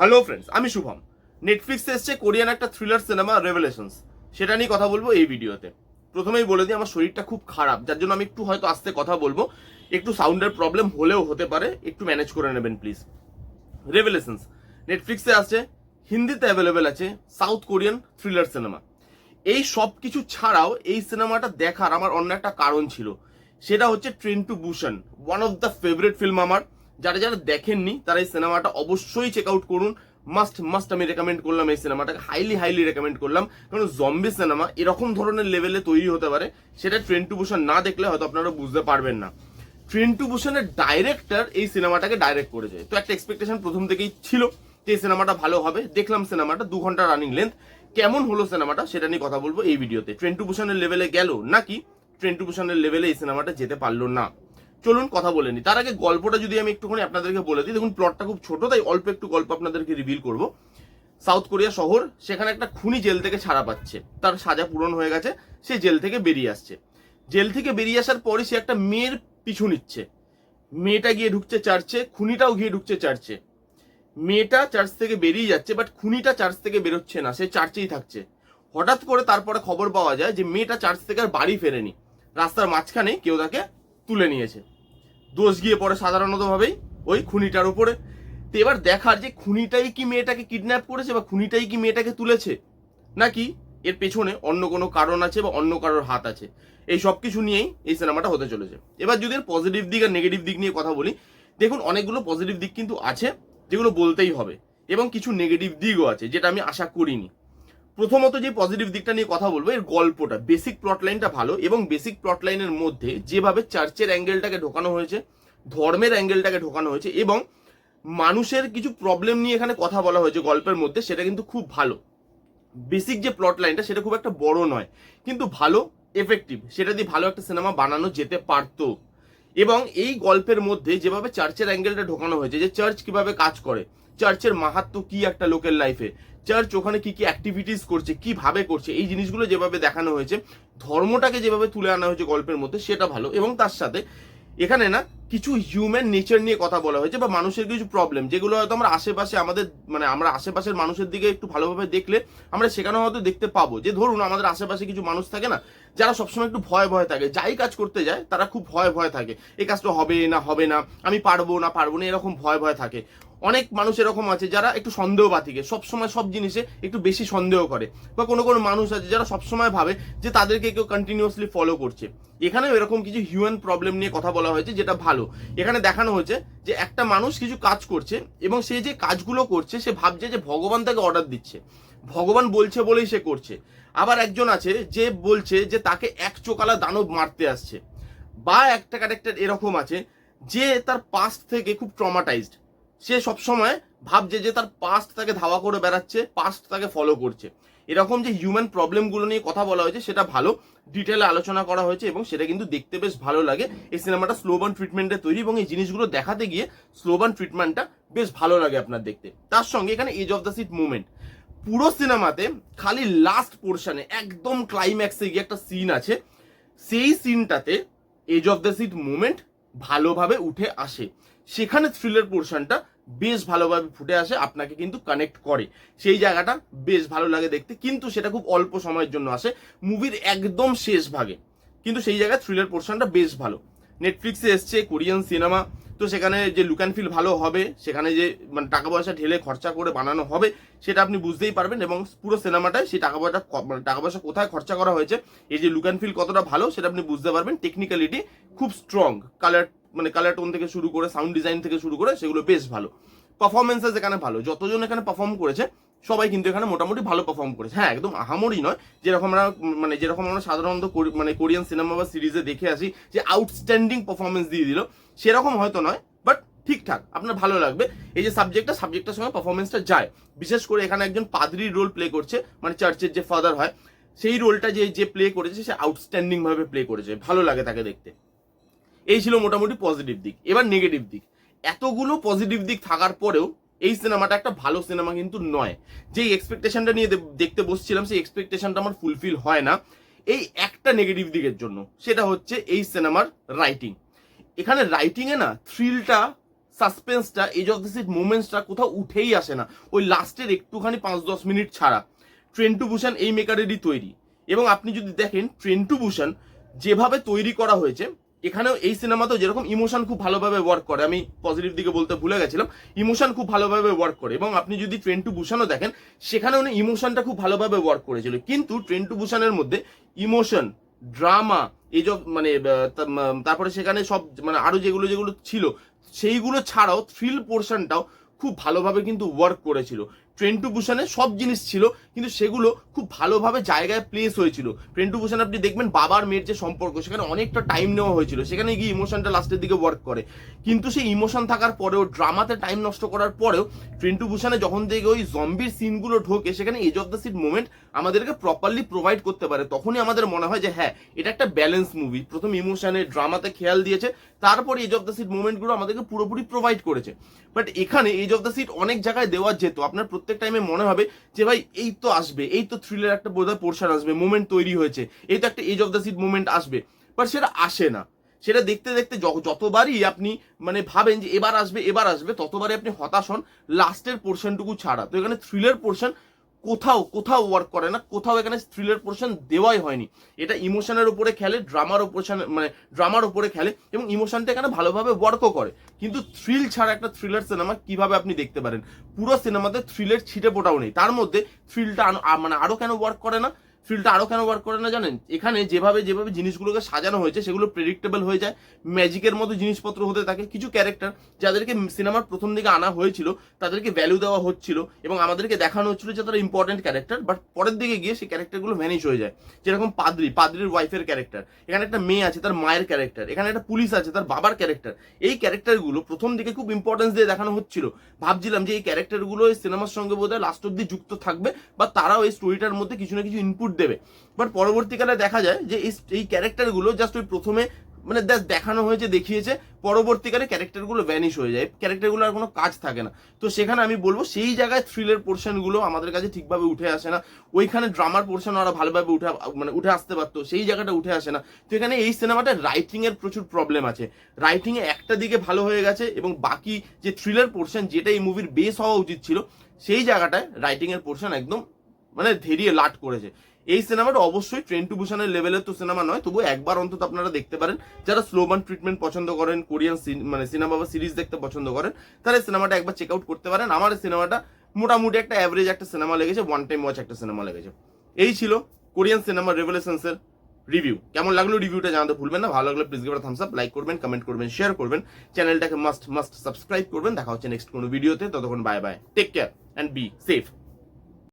Hello friends আমি শুভম। নেটফ্লিক্সে এসছে কোরিয়ান একটা থ্রিলার সিনেমা রেভেলেশনস সেটা নিয়ে কথা বলব এই ভিডিওতে। প্রথমেই বলে দিই, আমার শরীরটা খুব খারাপ, যার জন্য আমি একটু হয়তো আস্তে কথা বলব। একটু সাউন্ডের প্রবলেম হলেও হতে পারে, একটু ম্যানেজ করে নেবেন প্লিজ রেভেলেশনস নেটফ্লিক্সে আছে, হিন্দিতে অ্যাভেলেবেল আছে সাউথ কোরিয়ান থ্রিলার সিনেমা এই সব কিছু ছাড়াও এই সিনেমাটা দেখার আমার অন্য একটা কারণ ছিল। সেটা হচ্ছে train to Busan one of the favourite film আমার। যারা যারা দেখেননি, তারা এই সিনেমাটা অবশ্যই চেক আউট করুন। মাস্ট মাস্ট আমি রেকমেন্ড করলাম এই সিনেমাটাকে। হাইলি হাইলি রেকমেন্ড করলাম। কারণ জম্বি সিনেমা এরকম ধরনের লেভেলে তৈরি হতে পারে, সেটা ট্রেন টু বুশন না দেখলে হয়তো আপনারা বুঝতে পারবেন না। ট্রেন টু বুশনের ডাইরেক্টর এই সিনেমাটাকে ডাইরেক্ট করেছে। তো একটা এক্সপেকটেশন প্রথম থেকেই ছিল যে এই সিনেমাটা ভালো হবে। দেখলাম সিনেমাটা দু ঘণ্টা রানিং লেন্থ কেমন হলো সিনেমাটা সেটা নিয়ে কথা বলব এই ভিডিওতে ট্রেন টু বুশনের লেভেলে গেল নাকি? ট্রেন টু বুশনের লেভেলে এই সিনেমাটা যেতে পারল না। চলুন কথা বলে নি। তার আগে গল্পটা যদি আমি একটুখানি আপনাদেরকে বলে দিই, দেখুন প্লটটা খুব ছোট, তাই অল্প একটু গল্প আপনাদেরকে রিভিল করব। সাউথ কোরিয়া শহর, সেখানে একটা খুনি জেল থেকে ছাড়া পাচ্ছে। তার সাজা পূরণ হয়ে গেছে, সে জেল থেকে বেরিয়ে আসছে। জেল থেকে বেরিয়ে আসার পরে সে একটা মেয়ের পিছু নিচ্ছে। মেয়েটা গিয়ে ঢুকছে চার্চে, খুনিটাও গিয়ে ঢুকছে চার্চে। মেয়েটা চার্চ থেকে বেরিয়ে যাচ্ছে বাট খুনিটা চার্চ থেকে বেরোচ্ছে না, সে চার্চেই থাকছে। হঠাৎ করে তারপরে খবর পাওয়া যায় যে, মেয়েটা চার্চ থেকে আর বাড়ি ফেরেনি। রাস্তার মাঝখানে কেউ তাকে তুলে নিয়েছে। দোষ গিয়ে পড়ে সাধারণতভাবেই ওই খুনিটার উপরে। তো এবার দেখার যে খুনিটাই কি মেয়েটাকে কিডন্যাপ করেছে বা খুনিটাই কি মেয়েটাকে তুলেছে, নাকি এর পেছনে অন্য কোনো কারণ আছে বা অন্য কারোর হাত আছে, এই সব কিছু নিয়েই এই সিনেমাটা হতে চলেছে। এবার যদি এর পজিটিভ দিক আর নেগেটিভ দিক নিয়ে কথা বলি, দেখুন অনেকগুলো পজিটিভ দিক কিন্তু আছে, যেগুলো বলতেই হবে, এবং কিছু নেগেটিভ দিকও আছে, যেটা আমি আশা করিনি। প্রথমত যে পজিটিভ দিকটা নিয়ে কথা বলব, এর গল্পটা বেসিক প্লট লাইনটা ভালো এবং বেসিক প্লট লাইনের মধ্যে যেভাবে চার্চের অ্যাঙ্গেলটাকে ঢোকানো হয়েছে, ধর্মের অ্যাঙ্গেলটাকে ঢোকানো হয়েছে এবং মানুষের কিছু প্রবলেম নিয়ে এখানে কথা বলা হয়েছে গল্পের মধ্যে, সেটা কিন্তু খুব ভালো। বেসিক যে প্লট লাইনটা সেটা খুব একটা বড় নয়, কিন্তু ভালো এফেক্টিভ সেটা দিয়ে ভালো একটা সিনেমা বানানো যেতে পারতো। এবং এই গল্পের মধ্যে যেভাবে চার্চের অ্যাঙ্গেলটা ঢোকানো হয়েছে, যে চার্চ কীভাবে কাজ করে চার্চের মাহাত্ম কি একটা লোকের লাইফে চার্চ ওখানে কি কি অ্যাক্টিভিটিস করছে, কীভাবে করছে? এই জিনিসগুলো যেভাবে দেখানো হয়েছে, ধর্মটাকে যেভাবে তুলে আনা হয়েছে গল্পের মধ্যে, সেটা ভালো। এবং তার সাথে এখানে না কিছু হিউম্যান নেচার নিয়ে কথা বলা হয়েছে বা মানুষের কিছু প্রবলেম যেগুলো হয়তো আমরা আশেপাশে আমাদের মানে আমরা আশেপাশের মানুষের দিকে একটু ভালোভাবে দেখলে আমরা সেখানে হয়তো দেখতে পাবো। যে ধরুন আমাদের আশেপাশে কিছু মানুষ থাকে না, যারা সবসময় একটু ভয় ভয় থাকে। যাই কাজ করতে যায়, তারা খুব ভয় ভয় থাকে। এই কাজটা হবে না হবে না, আমি পারব না পারব না, এরকম ভয় ভয় থাকে। অনেক মানুষ এরকম আছে যারা একটু সন্দেহবাতিকে, সবসময় সব জিনিসে একটু বেশি সন্দেহ করে। বা কোনো কোনো মানুষ আছে যারা সবসময় ভাবে যে তাদেরকে কেউ কন্টিনিউয়াসলি ফলো করছে। এখানেও এরকম কিছু হিউম্যান প্রবলেম নিয়ে কথা বলা হয়েছে যেটা ভালো। এখানে দেখানো হয়েছে যে একটা মানুষ কিছু কাজ করছে এবং সে যে কাজগুলো করছে, সে ভাবছে যে ভগবান তাকে অর্ডার দিচ্ছে। ভগবান বলছে বলেই সে করছে। আবার একজন আছে যে বলছে যে তাকে এক চোকালা দানব মারতে আসছে। বা একটা ক্যারেক্টার এরকম আছে যে তার পাস্ট থেকে খুব ট্রমাটাইজড সে সবসময় ভাবছে যে তার পাস্ট তাকে ধাওয়া করে বেড়াচ্ছে পাস্ট তাকে ফলো করছে। এরকম যে হিউম্যান প্রবলেমগুলো নিয়ে কথা বলা হয়েছে, সেটা ভালো। ডিটেলে আলোচনা করা হয়েছে এবং সেটা কিন্তু দেখতে বেশ ভালো লাগে। এই সিনেমাটা স্লোবান ট্রিটমেন্টে তৈরি এবং এই জিনিসগুলো দেখাতে গিয়ে স্লোবান ট্রিটমেন্টটা বেশ ভালো লাগে আপনার দেখতে। তার সঙ্গে এখানে edge of the seat movement পুরো সিনেমাতে খালি লাস্ট পোর্শনে একদম ক্লাইম্যাক্সে গিয়ে একটা সিন আছে। সেই সিনটাতে edge of the seat movement ভালোভাবে উঠে আসে। সেখানে থ্রিলের পোর্শনটা বেশ ভালোভাবে ফুটে আসে, আপনাকে কিন্তু কানেক্ট করে। সেই জায়গাটা বেশ ভালো লাগে দেখতে, কিন্তু সেটা খুব অল্প সময়ের জন্য আসে মুভির একদম শেষ ভাগে। কিন্তু সেই জায়গায় থ্রিলার পোর্শনটা বেশ ভালো। নেটফ্লিক্সে এসছে কোরিয়ান সিনেমা তো সেখানে যে লুক অ্যান্ড ফিল ভালো হবে, সেখানে যে মানে টাকা পয়সা ঢেলে খরচা করে বানানো হবে, সেটা আপনি বুঝতেই পারবেন এবং পুরো সিনেমাটায় সেই টাকা পয়সা মানে টাকা পয়সা কোথায় খরচা করা হয়েছে, এই যে লুক অ্যান্ড ফিল কতটা ভালো, সেটা আপনি বুঝতে পারবেন। টেকনিক্যালিটি খুব স্ট্রং কালার মানে কালার টোন থেকে শুরু করে সাউন্ড ডিজাইন থেকে শুরু করে, সেগুলো বেশ ভালো। পারফরমেন্সেস এখানে ভালো। যতজন এখানে পারফর্ম করেছে, সবাই কিন্তু এখানে মোটামুটি ভালো পারফর্ম করেছে। হ্যাঁ একদম আহামরি নয়, যেরকম আমরা মানে যেরকম আমরা সাধারণত মানে কোরিয়ান সিনেমা বা সিরিজে দেখে আসি, যে আউটস্ট্যান্ডিং পারফরমেন্স দিয়ে দিল। সেরকম হয়তো নয় বাট ঠিকঠাক, আপনার ভালো লাগবে। এই যে সাবজেক্টটা সাবজেক্টের সঙ্গে পারফরমেন্সটা যায়। বিশেষ করে এখানে একজন পাদ্রির রোল প্লে করছে মানে চার্চের যে ফাদার হয়, সেই রোলটা যে যে প্লে করেছে, সে আউটস্ট্যান্ডিং ভাবে প্লে করেছে। ভালো লাগে তাকে দেখতে। এই ছিল মোটামুটি পজিটিভ দিক। এবার নেগেটিভ দিক। এতগুলো পজিটিভ দিক থাকার পরেও এই সিনেমাটা একটা ভালো সিনেমা কিন্তু নয়। যে এক্সপেকটেশনটা নিয়ে দেখতে বসছিলাম, সেই এক্সপেকটেশনটা আমার ফুলফিল হয় না। এই একটা নেগেটিভ দিকের জন্য, সেটা হচ্ছে এই সিনেমার রাইটিং এখানে রাইটিংয়ে না থ্রিলটা সাসপেন্সটা এজ অফ দ্য সিট মুভমেন্টসটা কোথাও উঠেই আসে না। ওই লাস্টের একটুখানি পাঁচ দশ মিনিট ছাড়া। ট্রেন টু বুশান এই মেকারেরই তৈরি। এবং আপনি যদি দেখেন ট্রেন টু বুশান যেভাবে তৈরি করা হয়েছে এখানেও এই সিনেমাতেও যেরকম ইমোশন খুব ভালোভাবে ওয়ার্ক করে, আমি পজিটিভ দিকে বলতে ভুলে গেছিলাম, ইমোশন খুব ভালোভাবে ওয়ার্ক করে এবং আপনি যদি ট্রেন টু বুশানও দেখেন সেখানে উনি ইমোশনটা খুব ভালোভাবে ওয়ার্ক করেছিল। কিন্তু ট্রেন টু বুশানের মধ্যে ইমোশন, ড্রামা, এই যে মানে তারপরে সেখানে সব মানে আরও যেগুলো যেগুলো ছিল, সেইগুলো ছাড়াও থ্রিল পোর্শনটাও খুব ভালোভাবে কিন্তু ওয়ার্ক করেছিল। ট্রেন টু বুশানে সব জিনিস ছিল, কিন্তু সেগুলো খুব ভালোভাবে জায়গায় প্লেস হয়েছিল। ট্রেন টু বুশান আপনি দেখবেন বাবার মেয়ের যে সম্পর্ক, সেখানে অনেকটা টাইম নেওয়া হয়েছিল। সেখানে গিয়ে ইমোশনটা লাস্টের দিকে ওয়ার্ক করে। কিন্তু সেই ইমোশন থাকার পরেও ড্রামাতে টাইম নষ্ট করার পরেও ট্রেন টু বুশানে যখন থেকে ওই জম্বির সিনগুলো ঢোকে, সেখানে edge of the seat moment আমাদেরকে প্রপারলি প্রোভাইড করতে পারে। তখনই আমাদের মনে হয় যে হ্যাঁ এটা একটা ব্যালেন্স মুভি প্রথম ইমোশনে ড্রামাতে খেয়াল দিয়েছে, তারপরে এজ অফ দ্য সিট মুভমেন্টগুলো আমাদেরকে পুরোপুরি প্রোভাইড করেছে। বাট এখানে এজ অফ দ্য সিট অনেক জায়গায় দেওয়া যেত। আপনার প্রত্যেক টাইমে মনে হবে যে ভাই, এই তো আসবে, এই তো থ্রিলের একটা বোধহয় পোর্শন আসবে মুভমেন্ট তৈরি হয়েছে, এই তো একটা edge of the seat moment আসবে। বাট সেটা আসে না। সেটা দেখতে দেখতে যতবারই আপনি মানে ভাবেন যে এবার আসবে এবার আসবে, ততবারই আপনি হতাশ হন লাস্টের পোর্শনটুকু ছাড়া। তো এখানে থ্রিলের পোর্শন কোথাও কোথাও ওয়ার্ক করে না, কোথাও এখানে থ্রিলের পোর্শন দেওয়াই হয়নি। এটা ইমোশনের উপরে খেলে ড্রামার পোর্শন মানে ড্রামার উপরে খেলে এবং ইমোশনটা এখানে ভালোভাবে ওয়ার্কও করে। কিন্তু থ্রিল ছাড়া একটা থ্রিলার সিনেমা কীভাবে আপনি দেখতে পারেন? পুরো সিনেমাতে থ্রিলের ছিটে পোটাও নেই। তার মধ্যে থ্রিলটা মানে আরও কেন ওয়ার্ক করে না? থ্রিলটা আরও কেন ওয়ার্ক করে না জানেন? এখানে যেভাবে যেভাবে জিনিসগুলোকে সাজানো হয়েছে, সেগুলো প্রেডিক্টেবল হয়ে যায়। ম্যাজিকের মতো জিনিসপত্র হতে থাকে। কিছু ক্যারেক্টার যাদেরকে সিনেমার প্রথম দিকে আনা হয়েছিল, তাদেরকে ভ্যালু দেওয়া হচ্ছিল এবং আমাদেরকে দেখানো হচ্ছিল যে তারা ইম্পর্টেন্ট ক্যারেক্টার বাট পরের দিকে গিয়ে সেই ক্যারেক্টারগুলো ভ্যানিশ হয়ে যায়। যেরকম পাদ্রি, পাদ্রির ওয়াইফের ক্যারেক্টার এখানে একটা মেয়ে আছে, তার মায়ের ক্যারেক্টার এখানে একটা পুলিশ আছে, তার বাবার ক্যারেক্টার এই ক্যারেক্টারগুলো প্রথম দিকে খুব ইম্পর্টেন্স দিয়ে দেখানো হচ্ছিল। ভাবছিলাম যে এই ক্যারেক্টারগুলো এই সিনেমার সঙ্গে বোধহয় লাস্ট অব্দি যুক্ত থাকবে, বা তারাও এই স্টোরিটার মধ্যে কিছু না কিছু ইনপুট দেবে। বাট পরবর্তীকালে দেখা যায় যে এই ক্যারেক্টারগুলো জাস্ট ওই প্রথমে মানে দেখানো হয়েছে, দেখিয়েছে, পরবর্তীকালে ক্যারেক্টারগুলো ভ্যানিশ হয়ে যায়। ক্যারেক্টারগুলো আর কোনো কাজ থাকে না। তো সেখানে আমি বলব সেই জায়গায় থ্রিলের পোর্শনগুলো আমাদের কাছে ঠিকভাবে উঠে আসে না। ওইখানে ড্রামার পোর্শন ওরা ভালোভাবে উঠে মানে উঠে আসতে পারতো, সেই জায়গাটা উঠে আসে না। তো এখানে এই সিনেমাটা রাইটিংয়ের প্রচুর প্রবলেম আছে। রাইটিংয়ে একটা দিকে ভালো হয়ে গেছে এবং বাকি যে থ্রিলার পোর্শন যেটা এই মুভির বেস হওয়া উচিত ছিল, সেই জায়গাটায় রাইটিংয়ের পোর্শন একদম মানে ধেরিয়ে লাট করেছে। এই সিনেমাটা অবশ্যই ট্রেন টু বুশানের লেভেলের তো সিনেমা নয় তবু একবার অন্তত আপনারা দেখতে পারেন। যারা স্লোবান ট্রিটমেন্ট পছন্দ করেন কোরিয়ান মানে সিনেমা বা সিরিজ দেখতে পছন্দ করেন, তারা সিনেমাটা একবার চেক আউট করতে পারেন। আমার এই সিনেমাটা মোটামুটি একটা অ্যাভারেজ একটা সিনেমা লেগেছে ওয়ান টাইম ওয়াচ একটা সিনেমা লেগেছে। এই ছিল কোরিয়ান সিনেমা রেভলিউশনসের রিভিউ কেমন লাগল রিভিউটা জানাতে ভুলবেন না, ভালো লাগলে please give thumbs up like করবেন কমেন্ট করবেন শেয়ার করবেন। চ্যানেলটাকে মাস্ট মাস্ট সাবস্ক্রাইব করবেন। দেখা হচ্ছে নেক্সট কোনো ভিডিওতে ততক্ষণ bye bye take care and be safe